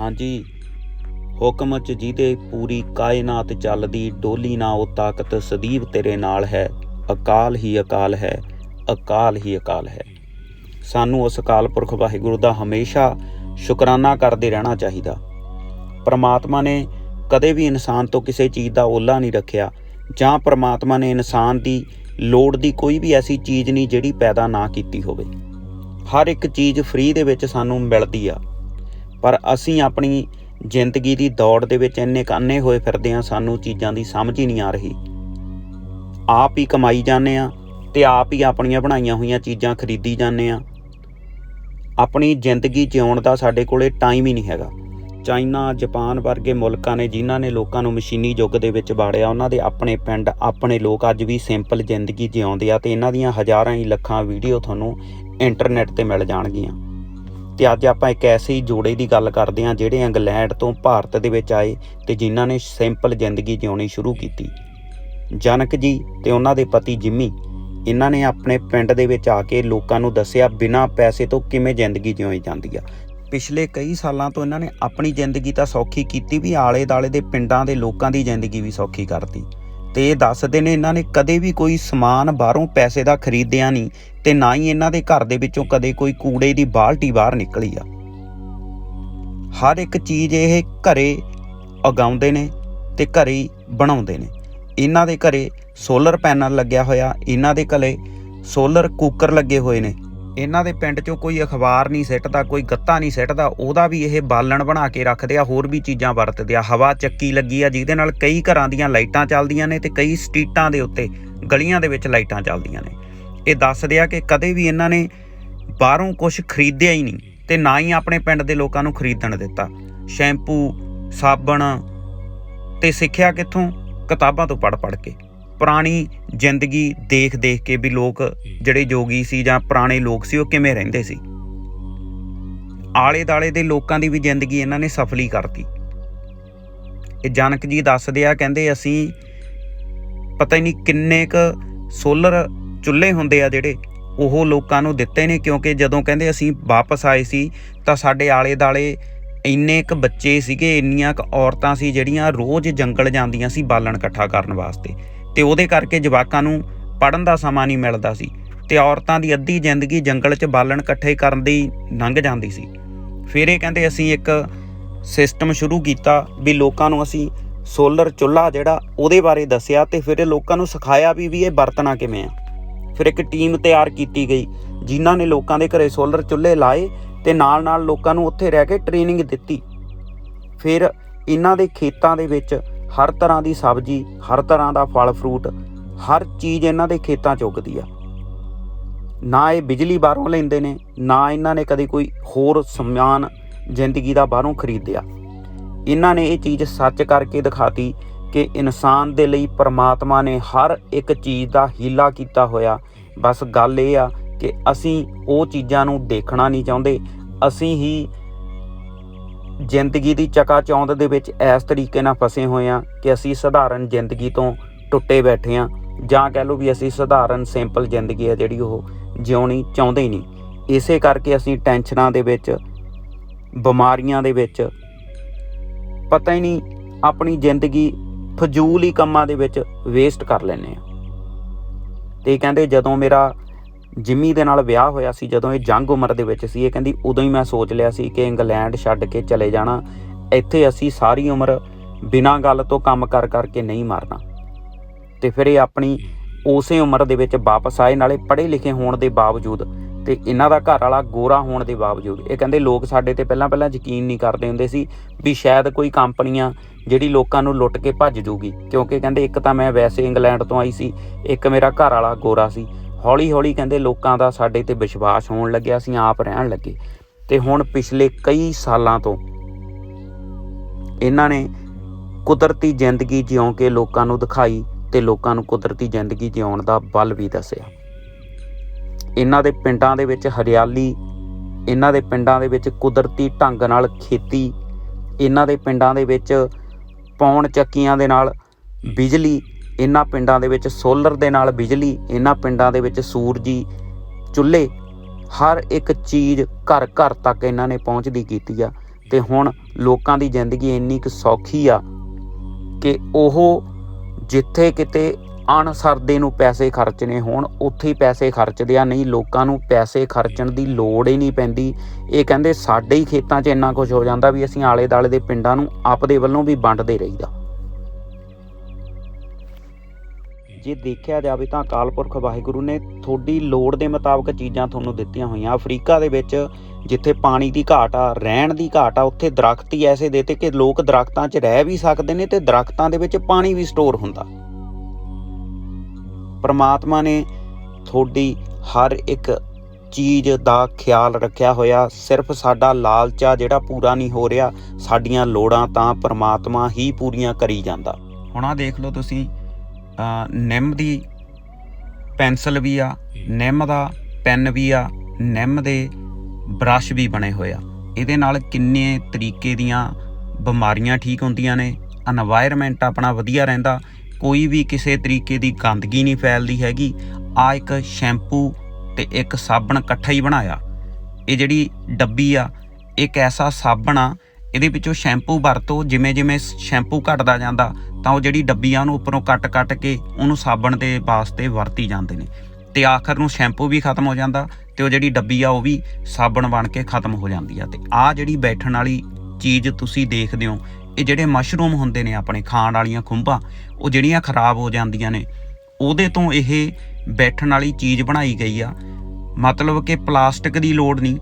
ਹਾਂਜੀ। ਹੁਕਮ ਚ ਜਿਹਦੇ ਪੂਰੀ ਕਾਇਨਾਤ ਚੱਲਦੀ, ਡੋਲੀ ਨਾ, ਉਹ ਤਾਕਤ ਸਦੀਵ ਤੇਰੇ ਨਾਲ ਹੈ। ਅਕਾਲ ਹੀ ਅਕਾਲ ਹੈ, ਅਕਾਲ ਹੀ ਅਕਾਲ ਹੈ। ਸਾਨੂੰ ਉਸ ਅਕਾਲ ਪੁਰਖ ਵਾਹਿਗੁਰੂ ਦਾ ਹਮੇਸ਼ਾ ਸ਼ੁਕਰਾਨਾ ਕਰਦੇ ਰਹਿਣਾ ਚਾਹੀਦਾ। ਪਰਮਾਤਮਾ ਨੇ ਕਦੇ ਵੀ ਇਨਸਾਨ ਤੋਂ ਕਿਸੇ ਚੀਜ਼ ਦਾ ਓਲਾ ਨਹੀਂ ਰੱਖਿਆ। ਜਾਂ ਪਰਮਾਤਮਾ ਨੇ ਇਨਸਾਨ ਦੀ ਲੋੜ ਦੀ ਕੋਈ ਵੀ ਐਸੀ ਚੀਜ਼ ਨਹੀਂ ਜਿਹੜੀ ਪੈਦਾ ਨਾ ਕੀਤੀ ਹੋਵੇ। ਹਰ ਇੱਕ ਚੀਜ਼ ਫ੍ਰੀ ਦੇ ਵਿੱਚ ਸਾਨੂੰ ਮਿਲਦੀ ਆ। ਪਰ ਅਸੀਂ ਆਪਣੀ ਜ਼ਿੰਦਗੀ ਦੀ ਦੌੜ ਦੇ ਵਿੱਚ ਇੰਨੇ ਕੰਨੇ ਹੋਏ ਫਿਰਦੇ ਆ ਸਾਨੂੰ ਚੀਜ਼ਾਂ ਦੀ ਸਮਝ ਹੀ ਨਹੀਂ ਆ ਰਹੀ। ਆਪ ਹੀ ਕਮਾਈ ਜਾਂਦੇ ਆ ਤੇ ਆਪ ਹੀ ਆਪਣੀਆਂ ਬਣਾਈਆਂ ਹੋਈਆਂ ਚੀਜ਼ਾਂ ਖਰੀਦੀ ਜਾਂਦੇ ਆ ਆਪਣੀ ਜ਼ਿੰਦਗੀ ਜਿਉਣ ਦਾ ਸਾਡੇ ਕੋਲੇ ਟਾਈਮ ਹੀ ਨਹੀਂ ਹੈਗਾ। ਚਾਈਨਾ, ਜਾਪਾਨ ਵਰਗੇ ਮੁਲਕਾਂ ਨੇ ਜਿਨ੍ਹਾਂ ਨੇ ਲੋਕਾਂ ਨੂੰ ਮਸ਼ੀਨੀ ਯੁੱਗ ਦੇ ਵਿੱਚ ਬਾੜਿਆ ਉਹਨਾਂ ਦੇ ਆਪਣੇ ਪਿੰਡ, ਆਪਣੇ ਲੋਕ ਅੱਜ ਵੀ ਸਿੰਪਲ ਜ਼ਿੰਦਗੀ ਜਿਉਂਦੇ ਆ ਤੇ ਇਹਨਾਂ ਦੀਆਂ ਹਜ਼ਾਰਾਂ ਹੀ ਲੱਖਾਂ ਵੀਡੀਓ ਤੁਹਾਨੂੰ ਇੰਟਰਨੈਟ ਤੇ ਮਿਲ ਜਾਣਗੀਆਂ। ਤੇ ਅੱਜ ਆਪਾਂ ਇੱਕ ਐਸੇ ਹੀ ਜੋੜੇ ਦੀ ਗੱਲ ਕਰਦੇ ਹਾਂ, ਜਿਹੜੇ ਇੰਗਲੈਂਡ ਤੋਂ ਭਾਰਤ ਦੇ ਵਿੱਚ ਆਏ ਤੇ ਜਿਨ੍ਹਾਂ ਨੇ ਸਿੰਪਲ ਜ਼ਿੰਦਗੀ ਜਿਉਣੀ ਸ਼ੁਰੂ ਕੀਤੀ। ਜਨਕ ਜੀ ਤੇ ਉਹਨਾਂ ਦੇ ਪਤੀ ਜਿੰਮੀ, ਇਹਨਾਂ ਨੇ ਆਪਣੇ ਪਿੰਡ ਦੇ ਵਿੱਚ ਆ ਕੇ ਲੋਕਾਂ ਨੂੰ ਦੱਸਿਆ, ਬਿਨਾਂ ਪੈਸੇ ਤੋਂ ਕਿਵੇਂ ਜ਼ਿੰਦਗੀ ਜਿਉਈ ਜਾਂਦੀ ਆ? ਪਿਛਲੇ ਕਈ ਸਾਲਾਂ ਤੋਂ ਇਹਨਾਂ ਨੇ ਆਪਣੀ ਜ਼ਿੰਦਗੀ ਤਾਂ ਸੌਖੀ ਕੀਤੀ ਵੀ ਆਲੇ ਦਾਲੇ ਦੇ ਪਿੰਡਾਂ ਦੇ ਲੋਕਾਂ ਦੀ ਜ਼ਿੰਦਗੀ ਵੀ ਸੌਖੀ ਕਰਤੀ। ਤੇ ਇਹ ਦੱਸਦੇ ਨੇ ਇਹਨਾਂ ਨੇ ਕਦੇ ਵੀ ਕੋਈ ਸਮਾਨ ਬਾਹਰੋਂ ਪੈਸੇ ਦਾ ਖਰੀਦਿਆ ਨਹੀਂ ਤੇ ਨਾ ਹੀ ਇਹਨਾਂ ਦੇ ਘਰ ਦੇ ਵਿੱਚੋਂ ਕਦੇ ਕੋਈ ਕੂੜੇ ਦੀ ਬਾਲਟੀ ਬਾਹਰ ਨਿਕਲੀ ਆ। ਹਰ ਇੱਕ ਚੀਜ਼ ਇਹ ਘਰੇ ਉਗਾਉਂਦੇ ਨੇ ਤੇ ਘਰੇ ਹੀ ਬਣਾਉਂਦੇ ਨੇ। ਇਹਨਾਂ ਦੇ ਘਰੇ ਸੋਲਰ ਪੈਨਲ ਲੱਗਿਆ ਹੋਇਆ, ਇਹਨਾਂ ਦੇ ਘਰੇ ਸੋਲਰ ਕੁੱਕਰ ਲੱਗੇ ਹੋਏ ਨੇ। ਇਹਨਾਂ ਦੇ ਪਿੰਡ 'ਚੋਂ ਕੋਈ ਅਖਬਾਰ ਨਹੀਂ ਸਿੱਟਦਾ, ਕੋਈ ਗੱਤਾ ਨਹੀਂ ਸਿੱਟਦਾ, ਉਹਦਾ ਵੀ ਇਹ ਬਾਲਣ ਬਣਾ ਕੇ ਰੱਖਦੇ ਆ, ਹੋਰ ਵੀ ਚੀਜ਼ਾਂ ਵਰਤਦੇ ਆ। ਹਵਾ ਚੱਕੀ ਲੱਗੀ ਆ, ਜਿਹਦੇ ਨਾਲ ਕਈ ਘਰਾਂ ਦੀਆਂ ਲਾਈਟਾਂ ਚੱਲਦੀਆਂ ਨੇ ਤੇ ਕਈ ਸਟਰੀਟਾਂ ਦੇ ਉੱਤੇ ਗਲੀਆਂ ਦੇ ਵਿੱਚ ਲਾਈਟਾਂ ਚੱਲਦੀਆਂ ਨੇ। ਇਹ ਦੱਸਦੇ ਆ ਕਿ ਕਦੇ ਵੀ ਇਹਨਾਂ ਨੇ ਬਾਹਰੋਂ ਕੁਝ ਖਰੀਦਿਆ ਹੀ ਨਹੀਂ ਤੇ ਨਾ ਹੀ ਆਪਣੇ ਪਿੰਡ ਦੇ ਲੋਕਾਂ ਨੂੰ ਖਰੀਦਣ ਦਿੱਤਾ। ਸ਼ੈਂਪੂ, ਸਾਬਣ ਤੇ ਸਿੱਖਿਆ ਕਿੱਥੋਂ? ਕਿਤਾਬਾਂ ਤੋਂ ਪੜ੍ਹ ਪੜ੍ਹ ਕੇ। ਪੁਰਾਣੀ ਜ਼ਿੰਦਗੀ ਦੇਖ ਦੇਖ ਕੇ ਵੀ ਲੋਕ ਜਿਹੜੇ ਜੋਗੀ ਸੀ ਜਾਂ ਪੁਰਾਣੇ ਲੋਕ ਸੀ, ਉਹ ਕਿਵੇਂ ਰਹਿੰਦੇ ਸੀ? ਆਲੇ ਦਾਲੇ ਦੇ ਲੋਕਾਂ ਦੀ ਵੀ ਜ਼ਿੰਦਗੀ ਇਹਨਾਂ ਨੇ ਸਫਲੀ ਕਰਤੀ। ਇਹ ਜਨਕ ਜੀ ਦੱਸਦੇ ਆ, ਕਹਿੰਦੇ ਅਸੀਂ ਪਤਾ ਹੀ ਨਹੀਂ ਕਿੰਨੇ ਕ ਸੋਲਰ ਚੁੱਲ੍ਹੇ ਹੁੰਦੇ ਆ ਜਿਹੜੇ, ਉਹ ਲੋਕਾਂ ਨੂੰ ਦਿੱਤੇ ਨੇ, ਕਿਉਂਕਿ ਜਦੋਂ ਕਹਿੰਦੇ ਅਸੀਂ ਵਾਪਸ ਆਏ ਸੀ, ਤਾਂ ਸਾਡੇ ਆਲੇ ਦਾਲੇ ਇੰਨੇ ਕ ਬੱਚੇ ਸੀਗੇ, ਇੰਨੀਆਂ ਕ ਔਰਤਾਂ ਸੀ ਜਿਹੜੀਆਂ ਰੋਜ਼ ਜੰਗਲ ਜਾਂਦੀਆਂ ਸੀ ਬਾਲਣ ਇਕੱਠਾ ਕਰਨ ਵਾਸਤੇ। ਤੇ ਉਹਦੇ ਕਰਕੇ ਜਵਾਕਾਂ ਨੂੰ ਪੜਨ ਦਾ ਸਮਾਂ ਨਹੀਂ ਮਿਲਦਾ ਸੀ ਤੇ ਔਰਤਾਂ ਦੀ ਅੱਧੀ ਜ਼ਿੰਦਗੀ ਜੰਗਲ 'ਚ ਬਾਲਣ ਇਕੱਠੇ ਕਰਨ ਦੀ ਲੰਘ ਜਾਂਦੀ ਸੀ। ਫਿਰ ਇਹ ਕਹਿੰਦੇ ਅਸੀਂ ਇੱਕ ਸਿਸਟਮ ਸ਼ੁਰੂ ਕੀਤਾ ਵੀ ਲੋਕਾਂ ਨੂੰ ਅਸੀਂ ਸੋਲਰ ਚੁੱਲ੍ਹਾ ਜਿਹੜਾ ਉਹਦੇ ਬਾਰੇ ਦੱਸਿਆ ਤੇ ਫਿਰ ਇਹ ਲੋਕਾਂ ਨੂੰ ਸਿਖਾਇਆ ਵੀ ਵੀ ਇਹ ਵਰਤਣਾ ਕਿਵੇਂ ਆ। ਫਿਰ ਇੱਕ ਟੀਮ ਤਿਆਰ ਕੀਤੀ ਗਈ ਜਿਨ੍ਹਾਂ ਨੇ ਲੋਕਾਂ ਦੇ ਘਰੇ ਸੋਲਰ ਚੁੱਲ੍ਹੇ ਲਾਏ ਤੇ ਨਾਲ ਨਾਲ ਲੋਕਾਂ ਨੂੰ ਉੱਥੇ ਰਹਿ ਕੇ ਟ੍ਰੇਨਿੰਗ ਦਿੱਤੀ। ਫਿਰ ਇਹਨਾਂ ਦੇ ਖੇਤਾਂ ਦੇ ਵਿੱਚ ਹਰ ਤਰ੍ਹਾਂ ਦੀ ਸਬਜ਼ੀ, ਹਰ ਤਰ੍ਹਾਂ ਦਾ ਫਲ ਫਰੂਟ, ਹਰ ਚੀਜ਼ ਇਹਨਾਂ ਦੇ ਖੇਤਾਂ 'ਚ ਉੱਗਦੀ ਆ। ਨਾ ਇਹ ਬਿਜਲੀ ਬਾਹਰੋਂ ਲੈਂਦੇ ਨੇ, ਨਾ ਇਹਨਾਂ ਨੇ ਕਦੇ ਕੋਈ ਹੋਰ ਸਮਾਨ ਜ਼ਿੰਦਗੀ ਦਾ ਬਾਹਰੋਂ ਖਰੀਦਿਆ। ਇਹਨਾਂ ਨੇ ਇਹ ਚੀਜ਼ ਸੱਚ ਕਰਕੇ ਦਿਖਾਤੀ ਕਿ ਇਨਸਾਨ ਦੇ ਲਈ ਪਰਮਾਤਮਾ ਨੇ ਹਰ ਇੱਕ ਚੀਜ਼ ਦਾ ਹੀਲਾ ਕੀਤਾ ਹੋਇਆ। ਬਸ ਗੱਲ ਇਹ ਆ ਕਿ ਅਸੀਂ ਉਹ ਚੀਜ਼ਾਂ ਨੂੰ ਦੇਖਣਾ ਨਹੀਂ ਚਾਹੁੰਦੇ, ਅਸੀਂ ਹੀ ਜ਼ਿੰਦਗੀ ਦੀ ਚਕਾਚੌਂਦ ਦੇ ਵਿੱਚ ਇਸ ਤਰੀਕੇ ਨਾਲ ਫਸੇ ਹੋਏ ਆ ਕਿ ਅਸੀਂ ਸਧਾਰਨ ਜ਼ਿੰਦਗੀ ਤੋਂ ਟੁੱਟੇ ਬੈਠੇ ਆ ਜਾਂ ਕਹਿ ਲਓ ਵੀ ਅਸੀਂ ਸਧਾਰਨ ਸਿੰਪਲ ਜ਼ਿੰਦਗੀ ਆ ਜਿਹੜੀ ਉਹ ਜਿਉਣੀ ਚਾਹੁੰਦੇ ਹੀ ਨਹੀਂ। ਇਸੇ ਕਰਕੇ ਅਸੀਂ ਟੈਨਸ਼ਨਾਂ ਦੇ ਵਿੱਚ, ਬਿਮਾਰੀਆਂ ਦੇ ਵਿੱਚ, ਪਤਾ ਹੀ ਨਹੀਂ, ਆਪਣੀ ਜ਼ਿੰਦਗੀ ਫਜ਼ੂਲ ਹੀ ਕੰਮਾਂ ਦੇ ਵਿੱਚ ਵੇਸਟ ਕਰ ਲੈਨੇ ਆ ਤੇ ਕਹਿੰਦੇ ਜਦੋਂ ਮੇਰਾ ਜਿਮੀ ਦੇ ਨਾਲ ਵਿਆਹ ਹੋਇਆ ਸੀ, ਜਦੋਂ ਇਹ ਜੰਗ ਉਮਰ ਦੇ ਵਿੱਚ ਸੀ, ਇਹ ਕਹਿੰਦੀ ਉਦੋਂ ਹੀ ਮੈਂ ਸੋਚ ਲਿਆ ਸੀ ਕਿ ਇੰਗਲੈਂਡ ਛੱਡ ਕੇ ਚਲੇ ਜਾਣਾ, ਇੱਥੇ ਅਸੀਂ ਸਾਰੀ ਉਮਰ ਬਿਨਾਂ ਗੱਲ ਤੋਂ ਕੰਮ ਕਰ ਕਰਕੇ ਨਹੀਂ ਮਰਨਾ। ਤੇ ਫਿਰ ਇਹ ਆਪਣੀ ਉਸੇ ਉਮਰ ਦੇ ਵਿੱਚ ਵਾਪਸ ਆਏ, ਨਾਲੇ ਪੜ੍ਹੇ ਲਿਖੇ ਹੋਣ ਦੇ ਬਾਵਜੂਦ ਤੇ ਇਹਨਾਂ ਦਾ ਘਰ ਵਾਲਾ ਗੋਰਾ ਹੋਣ ਦੇ ਬਾਵਜੂਦ। ਇਹ ਕਹਿੰਦੇ ਲੋਕ ਸਾਡੇ ਤੇ ਪਹਿਲਾਂ ਪਹਿਲਾਂ ਯਕੀਨ ਨਹੀਂ ਕਰਦੇ ਹੁੰਦੇ ਸੀ ਵੀ ਸ਼ਾਇਦ ਕੋਈ ਕੰਪਨੀਆਂ ਜਿਹੜੀ ਲੋਕਾਂ ਨੂੰ ਲੁੱਟ ਕੇ ਭੱਜ ਜੂਗੀ, ਕਿਉਂਕਿ ਕਹਿੰਦੇ ਇੱਕ ਤਾਂ ਮੈਂ ਵੈਸੇ ਇੰਗਲੈਂਡ ਤੋਂ ਆਈ ਸੀ, ਇੱਕ ਮੇਰਾ ਘਰ ਵਾਲਾ ਗੋਰਾ ਸੀ ਹੌਲੀ ਹੌਲੀ ਕਹਿੰਦੇ ਲੋਕਾਂ ਦਾ ਸਾਡੇ ਤੇ ਵਿਸ਼ਵਾਸ ਹੋਣ ਲੱਗਿਆ, ਅਸੀਂ ਆਪ ਰਹਿਣ ਲੱਗੇ। ਤੇ ਹੁਣ ਪਿਛਲੇ ਕਈ ਸਾਲਾਂ ਤੋਂ ਇਹਨਾਂ ਨੇ ਕੁਦਰਤੀ ਜ਼ਿੰਦਗੀ ਜਿਉਂ ਕੇ ਲੋਕਾਂ ਨੂੰ ਦਿਖਾਈ ਤੇ ਲੋਕਾਂ ਨੂੰ ਕੁਦਰਤੀ ਜ਼ਿੰਦਗੀ ਜਿਉਣ ਦਾ ਬਲ ਵੀ ਦੱਸਿਆ। ਇਹਨਾਂ ਦੇ ਪਿੰਡਾਂ ਦੇ ਵਿੱਚ ਹਰਿਆਲੀ, ਇਹਨਾਂ ਦੇ ਪਿੰਡਾਂ ਦੇ ਵਿੱਚ ਕੁਦਰਤੀ ਢੰਗ ਨਾਲ ਖੇਤੀ, ਇਹਨਾਂ ਦੇ ਪਿੰਡਾਂ ਦੇ ਵਿੱਚ ਪੌਣ ਚੱਕੀਆਂ ਦੇ ਨਾਲ ਬਿਜਲੀ ਇਹਨਾਂ ਪਿੰਡਾਂ ਦੇ ਵਿੱਚ ਸੋਲਰ ਦੇ ਨਾਲ ਬਿਜਲੀ, ਇਹਨਾਂ ਪਿੰਡਾਂ ਦੇ ਵਿੱਚ ਸੂਰਜੀ ਚੁੱਲ੍ਹੇ, ਹਰ ਇੱਕ ਚੀਜ਼ ਘਰ ਘਰ ਤੱਕ ਇਹਨਾਂ ਨੇ ਪਹੁੰਚਦੀ ਕੀਤੀ ਆ। ਤੇ ਹੁਣ ਲੋਕਾਂ ਦੀ ਜ਼ਿੰਦਗੀ ਇੰਨੀ ਕੁ ਸੌਖੀ ਆ ਕਿ ਉਹ ਜਿੱਥੇ ਕਿਤੇ ਅਣਸਰਦੇ ਨੂੰ ਪੈਸੇ ਖਰਚਣੇ ਹੋਣ, ਉੱਥੇ ਹੀ ਪੈਸੇ ਖਰਚਦੇ ਆ। ਨਹੀਂ, ਲੋਕਾਂ ਨੂੰ ਪੈਸੇ ਖਰਚਣ ਦੀ ਲੋੜ ਹੀ ਨਹੀਂ ਪੈਂਦੀ। ਇਹ ਕਹਿੰਦੇ ਸਾਡੇ ਹੀ ਖੇਤਾਂ 'ਚ ਇੰਨਾ ਕੁਝ ਹੋ ਜਾਂਦਾ ਵੀ ਅਸੀਂ ਆਲੇ ਦਾਲੇ ਦੇ ਪਿੰਡਾਂ ਨੂੰ ਆਪਦੇ ਵੱਲੋਂ ਵੀ ਵੰਡਦੇ ਰਹੀਦਾ। ਜੇ ਦੇਖਿਆ ਜਾਵੇ ਤਾਂ ਅਕਾਲ ਪੁਰਖ ਵਾਹਿਗੁਰੂ ਨੇ ਤੁਹਾਡੀ ਲੋੜ ਦੇ ਮੁਤਾਬਕ ਚੀਜ਼ਾਂ ਤੁਹਾਨੂੰ ਦਿੱਤੀਆਂ ਹੋਈਆਂ। ਅਫਰੀਕਾ ਦੇ ਵਿੱਚ ਜਿੱਥੇ ਪਾਣੀ ਦੀ ਘਾਟ ਆ, ਰਹਿਣ ਦੀ ਘਾਟ ਆ, ਉੱਥੇ ਦਰਖਤ ਹੀ ਐਸੇ ਦਿੱਤੇ ਕਿ ਲੋਕ ਦਰਖਤਾਂ 'ਚ ਰਹਿ ਵੀ ਸਕਦੇ ਨੇ ਤੇ ਦਰਖਤਾਂ ਦੇ ਵਿੱਚ ਪਾਣੀ ਵੀ ਸਟੋਰ ਹੁੰਦਾ। ਪਰਮਾਤਮਾ ਨੇ ਤੁਹਾਡੀ ਹਰ ਇੱਕ ਚੀਜ਼ ਦਾ ਖਿਆਲ ਰੱਖਿਆ ਹੋਇਆ। ਸਿਰਫ ਸਾਡਾ ਲਾਲਚਾ ਜਿਹੜਾ ਪੂਰਾ ਨਹੀਂ ਹੋ ਰਿਹਾ। ਸਾਡੀਆਂ ਲੋੜਾਂ ਤਾਂ ਪਰਮਾਤਮਾ ਹੀ ਪੂਰੀਆਂ ਕਰੀ ਜਾਂਦਾ। ਹੁਣ ਆ ਦੇਖ ਲਓ ਤੁਸੀਂ ਨਿੰਮ ਦੀ ਪੈਨਸਲ ਵੀ ਆ ਨਿੰਮ ਦਾ ਪੈਨ ਵੀ ਆ ਨਿੰਮ ਦੇ ਬ੍ਰਸ਼ ਵੀ ਬਣੇ ਹੋਏ ਆ। ਇਹਦੇ ਨਾਲ ਕਿੰਨੇ ਤਰੀਕੇ ਦੀਆਂ ਬਿਮਾਰੀਆਂ ਠੀਕ ਹੁੰਦੀਆਂ ਨੇ এনवायरमेंट ਆਪਣਾ ਵਧੀਆ ਰਹਿੰਦਾ ਕੋਈ ਵੀ ਕਿਸੇ ਤਰੀਕੇ ਦੀ ਗੰਦਗੀ ਨਹੀਂ ਫੈਲਦੀ ਹੈਗੀ। ਆ ਇੱਕ ਸ਼ੈਂਪੂ ਤੇ ਇੱਕ ਸਾਬਣ ਇਕੱਠਾ ਹੀ ਬਣਾਇਆ। ਇਹ ਜਿਹੜੀ ਡੱਬੀ ਆ ਇੱਕ ਐਸਾ ਸਾਬਣ ਆ ਇਹਦੇ ਵਿੱਚੋਂ ਸ਼ੈਂਪੂ ਵਰਤੋ, ਜਿਵੇਂ ਜਿਵੇਂ ਸ਼ੈਂਪੂ ਘਟਦਾ ਜਾਂਦਾ, ਤਾਂ ਉਹ ਜਿਹੜੀ ਡੱਬੀ ਆ ਉਹਨੂੰ ਉੱਪਰੋਂ ਕੱਟ-ਕੱਟ ਕੇ ਉਹਨੂੰ ਸਾਬਣ ਦੇ ਵਾਸਤੇ ਵਰਤੀ ਜਾਂਦੇ ਨੇ। ਤੇ ਆਖਰ ਨੂੰ ਸ਼ੈਂਪੂ ਵੀ ਖਤਮ ਹੋ ਜਾਂਦਾ ਤੇ ਉਹ ਜਿਹੜੀ ਡੱਬੀ ਆ ਉਹ ਵੀ ਸਾਬਣ ਬਣ ਕੇ ਖਤਮ ਹੋ ਜਾਂਦੀ ਆ। ਤੇ ਆ ਜਿਹੜੀ ਬੈਠਣ ਵਾਲੀ ਚੀਜ਼ ਤੁਸੀਂ ਦੇਖਦੇ ਹੋ, ਇਹ ਜਿਹੜੇ ਮਸ਼ਰੂਮ ਹੁੰਦੇ ਨੇ ਆਪਣੇ ਖਾਣ ਵਾਲੀਆਂ ਖੁੰਬਾਂ ਉਹ ਜਿਹੜੀਆਂ ਖਰਾਬ ਹੋ ਜਾਂਦੀਆਂ ਨੇ, ਉਹਦੇ ਤੋਂ ਇਹ ਬੈਠਣ ਵਾਲੀ ਚੀਜ਼ ਬਣਾਈ ਗਈ ਆ। ਮਤਲਬ ਕਿ ਪਲਾਸਟਿਕ ਦੀ ਲੋੜ ਨਹੀਂ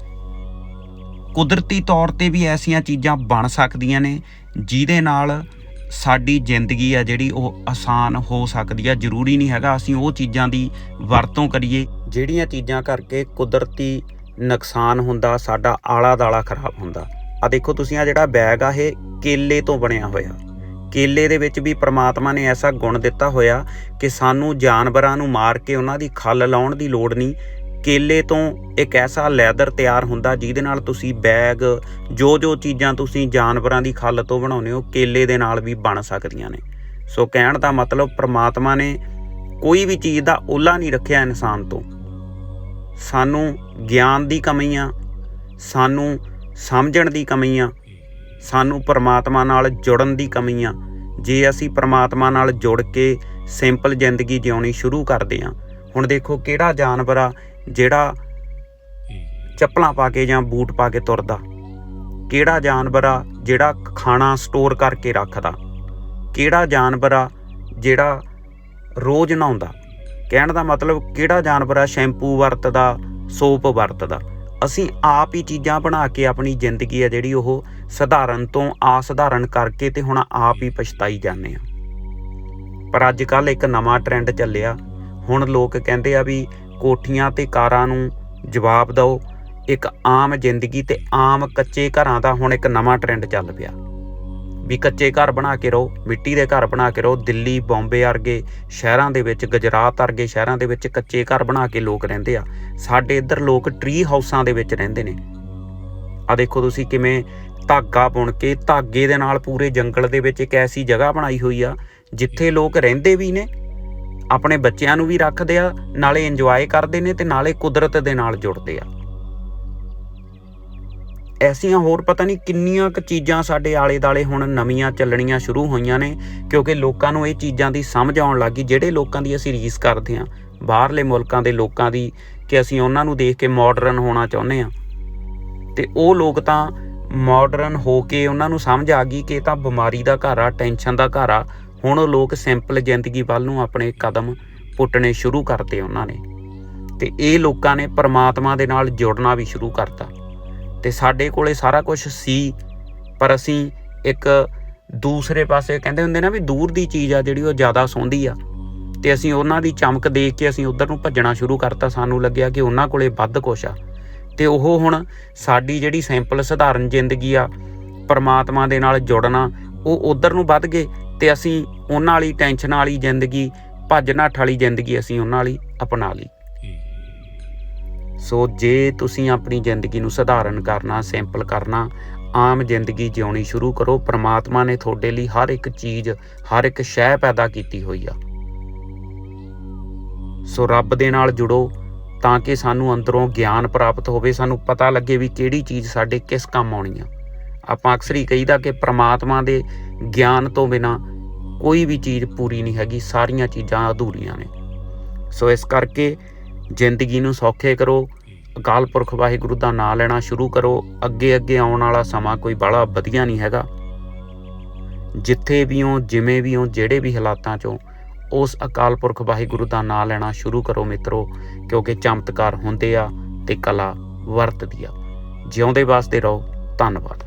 ਕੁਦਰਤੀ ਤੌਰ ਤੇ ਵੀ ਐਸੀਆਂ ਚੀਜ਼ਾਂ ਬਣ ਸਕਦੀਆਂ ਨੇ, ਜਿਹਦੇ ਨਾਲ ਸਾਡੀ ਜ਼ਿੰਦਗੀ ਆ ਜਿਹੜੀ ਉਹ ਆਸਾਨ ਹੋ ਸਕਦੀ ਆ। ਜ਼ਰੂਰੀ ਨਹੀਂ ਹੈਗਾ ਅਸੀਂ ਉਹ ਚੀਜ਼ਾਂ ਦੀ ਵਰਤੋਂ ਕਰੀਏ, ਜਿਹੜੀਆਂ ਚੀਜ਼ਾਂ ਕਰਕੇ ਕੁਦਰਤੀ ਨੁਕਸਾਨ ਹੁੰਦਾ, ਸਾਡਾ ਆਲਾ ਦਾਲਾ ਖਰਾਬ ਹੁੰਦਾ। ਆ ਦੇਖੋ ਤੁਸੀਂ ਆ ਜਿਹੜਾ ਬੈਗ ਆ, ਇਹ ਕੇਲੇ ਤੋਂ ਬਣਿਆ ਹੋਇਆ। ਕੇਲੇ ਦੇ ਵਿੱਚ ਵੀ ਪ੍ਰਮਾਤਮਾ ਨੇ ਐਸਾ ਗੁਣ ਦਿੱਤਾ ਹੋਇਆ ਕਿ ਸਾਨੂੰ ਜਾਨਵਰਾਂ ਨੂੰ ਮਾਰ ਕੇ ਉਹਨਾਂ ਦੀ ਖੱਲ ਲਾਉਣ ਦੀ ਲੋੜ ਨਹੀਂ ਕੇਲੇ ਤੋਂ ਇੱਕ ਐਸਾ ਲੈਦਰ ਤਿਆਰ ਹੁੰਦਾ ਜਿਹਦੇ ਨਾਲ ਤੁਸੀਂ ਬੈਗ ਜੋ ਜੋ ਚੀਜ਼ਾਂ ਤੁਸੀਂ ਜਾਨਵਰਾਂ ਦੀ ਖੱਲ ਤੋਂ ਬਣਾਉਂਦੇ ਹੋ, ਕੇਲੇ ਦੇ ਨਾਲ ਵੀ ਬਣ ਸਕਦੀਆਂ ਨੇ। ਸੋ ਕਹਿਣ ਦਾ ਮਤਲਬ ਪ੍ਰਮਾਤਮਾ ਨੇ ਕੋਈ ਵੀ ਚੀਜ਼ ਦਾ ਓਲਾ ਨਹੀਂ ਰੱਖਿਆ ਇਨਸਾਨ ਤੋਂ। ਸਾਨੂੰ ਗਿਆਨ ਦੀ ਕਮੀ ਆ, ਸਾਨੂੰ ਸਮਝਣ ਦੀ ਕਮੀ ਆ, ਸਾਨੂੰ ਪ੍ਰਮਾਤਮਾ ਨਾਲ ਜੁੜਨ ਦੀ ਕਮੀ ਆ। ਜੇ ਅਸੀਂ ਪ੍ਰਮਾਤਮਾ ਨਾਲ ਜੁੜ ਕੇ ਸਿੰਪਲ ਜ਼ਿੰਦਗੀ ਜਿਉਣੀ ਸ਼ੁਰੂ ਕਰਦੇ ਆ ਹੁਣ ਦੇਖੋ ਕਿਹੜਾ ਜਾਨਵਰ ਆ ਜਿਹੜਾ ਚੱਪਲਾਂ ਪਾ ਕੇ ਜਾਂ ਬੂਟ ਪਾ ਕੇ ਤੁਰਦਾ ਕਿਹੜਾ ਜਾਨਵਰ ਆ ਜਿਹੜਾ ਖਾਣਾ ਸਟੋਰ ਕਰਕੇ ਰੱਖਦਾ? ਕਿਹੜਾ ਜਾਨਵਰ ਆ ਜਿਹੜਾ ਰੋਜ਼ ਨਹਾਉਂਦਾ? ਕਹਿਣ ਦਾ ਮਤਲਬ ਕਿਹੜਾ ਜਾਨਵਰ ਆ ਸ਼ੈਂਪੂ ਵਰਤਦਾ ਸੋਪ ਵਰਤਦਾ? ਅਸੀਂ ਆਪ ਹੀ ਚੀਜ਼ਾਂ ਬਣਾ ਕੇ ਆਪਣੀ ਜ਼ਿੰਦਗੀ ਆ ਜਿਹੜੀ ਉਹ ਸਧਾਰਨ ਤੋਂ ਅਸਧਾਰਨ ਕਰਕੇ ਤੇ ਹੁਣ ਆਪ ਹੀ ਪਛਤਾਈ ਜਾਂਦੇ ਆ ਪਰ ਅੱਜ ਕੱਲ ਇੱਕ ਨਵਾਂ ਟ੍ਰੈਂਡ ਚੱਲਿਆ। ਹੁਣ ਲੋਕ ਕਹਿੰਦੇ ਆ ਵੀ ਕੋਠੀਆਂ ਤੇ ਕਾਰਾਂ ਨੂੰ ਜਵਾਬ ਦਿਓ। ਇੱਕ ਆਮ ਜ਼ਿੰਦਗੀ ਤੇ ਆਮ ਕੱਚੇ ਘਰਾਂ ਦਾ ਹੁਣ ਇੱਕ ਨਵਾਂ ਟ੍ਰੈਂਡ ਚੱਲ ਪਿਆ। ਵੀ ਕੱਚੇ ਘਰ ਬਣਾ ਕੇ ਰਹੋ, ਮਿੱਟੀ ਦੇ ਘਰ ਬਣਾ ਕੇ ਰਹੋ, ਦਿੱਲੀ, ਬੰਬੇ ਵਰਗੇ ਸ਼ਹਿਰਾਂ ਦੇ ਵਿੱਚ, ਗੁਜਰਾਤ ਵਰਗੇ ਸ਼ਹਿਰਾਂ ਦੇ ਵਿੱਚ ਕੱਚੇ ਘਰ ਬਣਾ ਕੇ ਲੋਕ ਰਹਿੰਦੇ ਆ। ਸਾਡੇ ਇੱਧਰ ਲੋਕ ਟ੍ਰੀ ਹਾਊਸਾਂ ਦੇ ਵਿੱਚ ਰਹਿੰਦੇ ਨੇ। ਆ ਦੇਖੋ ਤੁਸੀਂ ਕਿਵੇਂ ਧਾਗਾ ਬੁਣ ਕੇ ਧਾਗੇ ਦੇ ਨਾਲ ਪੂਰੇ ਜੰਗਲ ਦੇ ਵਿੱਚ ਇੱਕ ਐਸੀ ਜਗ੍ਹਾ ਬਣਾਈ ਹੋਈ ਆ, ਜਿੱਥੇ ਲੋਕ ਰਹਿੰਦੇ ਵੀ ਨੇ ਆਪਣੇ ਬੱਚਿਆਂ ਨੂੰ ਵੀ ਰੱਖਦੇ ਆ, ਨਾਲੇ ਇੰਜੋਏ ਕਰਦੇ ਨੇ ਤੇ ਨਾਲੇ ਕੁਦਰਤ ਦੇ ਨਾਲ ਜੁੜਦੇ ਆ। ਐਸੀਆਂ ਹੋਰ ਪਤਾ ਨਹੀਂ ਕਿੰਨੀਆਂ ਕੁ ਚੀਜ਼ਾਂ ਸਾਡੇ ਆਲੇ-ਦਾਲੇ ਹੁਣ ਨਵੀਆਂ ਚੱਲਣੀਆਂ ਸ਼ੁਰੂ ਹੋਈਆਂ ਨੇ, ਕਿਉਂਕਿ ਲੋਕਾਂ ਨੂੰ ਇਹ ਚੀਜ਼ਾਂ ਦੀ ਸਮਝ ਆਉਣ ਲੱਗੀ ਜਿਹੜੇ ਲੋਕਾਂ ਦੀ ਅਸੀਂ ਰੀਸ ਕਰਦੇ ਆ ਬਾਹਰਲੇ ਮੁਲਕਾਂ ਦੇ ਲੋਕਾਂ ਦੀ ਕਿ ਅਸੀਂ ਉਹਨਾਂ ਨੂੰ ਦੇਖ ਕੇ ਮਾਡਰਨ ਹੋਣਾ ਚਾਹੁੰਦੇ ਆ ਤੇ ਉਹ ਲੋਕ ਤਾਂ ਮਾਡਰਨ ਹੋ ਕੇ ਉਹਨਾਂ ਨੂੰ ਸਮਝ ਆ ਗਈ ਕਿ ਇਹ ਤਾਂ ਬਿਮਾਰੀ ਦਾ ਘਰ ਆ ਟੈਨਸ਼ਨ ਦਾ ਘਰ ਆ ਹੁਣ ਉਹ ਲੋਕ ਸਿੰਪਲ ਜ਼ਿੰਦਗੀ ਵੱਲ ਨੂੰ ਆਪਣੇ ਕਦਮ ਪੁੱਟਣੇ ਸ਼ੁਰੂ ਕਰਤੇ ਉਹਨਾਂ ਨੇ। ਤੇ ਇਹ ਲੋਕਾਂ ਨੇ ਪਰਮਾਤਮਾ ਦੇ ਨਾਲ ਜੁੜਨਾ ਵੀ ਸ਼ੁਰੂ ਕਰਤਾ। ਤੇ ਸਾਡੇ ਕੋਲੇ ਸਾਰਾ ਕੁਝ ਸੀ, ਪਰ ਅਸੀਂ ਇੱਕ ਦੂਸਰੇ ਪਾਸੇ ਕਹਿੰਦੇ ਹੁੰਦੇ ਨਾ ਵੀ ਦੂਰ ਦੀ ਚੀਜ਼ ਆ ਜਿਹੜੀ ਉਹ ਜ਼ਿਆਦਾ ਸੌਂਦੀ ਆ। ਤੇ ਅਸੀਂ ਉਹਨਾਂ ਦੀ ਚਮਕ ਦੇਖ ਕੇ ਅਸੀਂ ਉਧਰ ਨੂੰ ਭੱਜਣਾ ਸ਼ੁਰੂ ਕਰਤਾ। ਸਾਨੂੰ ਲੱਗਿਆ ਕਿ ਉਹਨਾਂ ਕੋਲੇ ਵੱਧ ਕੁਛ ਆ। ਤੇ ਉਹ ਹੁਣ ਸਾਡੀ ਜਿਹੜੀ ਸਿੰਪਲ ਸਧਾਰਨ ਜ਼ਿੰਦਗੀ ਆ, ਪਰਮਾਤਮਾ ਦੇ ਨਾਲ ਜੁੜਨਾ, ਉਹ ਉਧਰ ਨੂੰ ਵੱਧ ਗਏ। ਤੇ ਅਸੀਂ ਉਹਨਾਂ ਵਾਲੀ ਟੈਨਸ਼ਨ ਵਾਲੀ ਜ਼ਿੰਦਗੀ ਭੱਜ ਨੱਠ ਵਾਲੀ ਜ਼ਿੰਦਗੀ ਅਸੀਂ ਉਹਨਾਂ ਵਾਲੀ ਅਪਣਾ ਲਈ। ਸੋ ਜੇ ਤੁਸੀਂ ਆਪਣੀ ਜ਼ਿੰਦਗੀ ਨੂੰ ਸਧਾਰਨ ਕਰਨਾ, ਸਿੰਪਲ ਕਰਨਾ, ਆਮ ਜ਼ਿੰਦਗੀ ਜਿਉਣੀ ਸ਼ੁਰੂ ਕਰੋ, ਪ੍ਰਮਾਤਮਾ ਨੇ ਤੁਹਾਡੇ ਲਈ ਹਰ ਇੱਕ ਚੀਜ਼, ਹਰ ਇੱਕ ਸ਼ੈ ਪੈਦਾ ਕੀਤੀ ਹੋਈ ਆ। ਸੋ ਰੱਬ ਦੇ ਨਾਲ ਜੁੜੋ ਤਾਂ ਕਿ ਸਾਨੂੰ ਅੰਦਰੋਂ ਗਿਆਨ ਪ੍ਰਾਪਤ ਹੋਵੇ, ਸਾਨੂੰ ਪਤਾ ਲੱਗੇ ਵੀ ਕਿਹੜੀ ਚੀਜ਼ ਸਾਡੇ ਕਿਸ ਕੰਮ ਆਉਣੀ ਆ। ਆਪਾਂ ਅਕਸਰ ਹੀ ਕਹੀਦਾ ਕਿ ਪ੍ਰਮਾਤਮਾ ਦੇ ਗਿਆਨ ਤੋਂ ਬਿਨਾ ਕੋਈ ਵੀ ਚੀਜ਼ ਪੂਰੀ ਨਹੀਂ ਹੈਗੀ, ਸਾਰੀਆਂ ਚੀਜ਼ਾਂ ਅਧੂਰੀਆਂ ਨੇ। ਸੋ ਇਸ ਕਰਕੇ ਜ਼ਿੰਦਗੀ ਨੂੰ ਸੌਖੇ ਕਰੋ, ਅਕਾਲ ਪੁਰਖ ਵਾਹਿਗੁਰੂ ਦਾ ਨਾਮ ਲੈਣਾ ਸ਼ੁਰੂ ਕਰੋ, ਅੱਗੇ ਅੱਗੇ ਆਉਣ ਵਾਲਾ ਸਮਾਂ ਕੋਈ ਬੜਾ ਵਧੀਆ ਨਹੀਂ ਹੈਗਾ। ਜਿੱਥੇ ਵੀ ਹੋ, ਜਿਵੇਂ ਵੀ ਹੋ, ਜਿਹੜੇ ਵੀ ਹਾਲਾਤਾਂ 'ਚੋਂ ਉਸ ਅਕਾਲ ਪੁਰਖ ਵਾਹਿਗੁਰੂ ਦਾ ਨਾਮ ਲੈਣਾ ਸ਼ੁਰੂ ਕਰੋ ਮਿੱਤਰੋ, ਕਿਉਂਕਿ ਚਮਤਕਾਰ ਹੁੰਦੇ ਆ ਤੇ ਕਲਾ ਵਰਤਦੀ ਆ। ਜਿਉਂਦੇ ਵਾਸਤੇ ਰਹੋ, ਧੰਨਵਾਦ।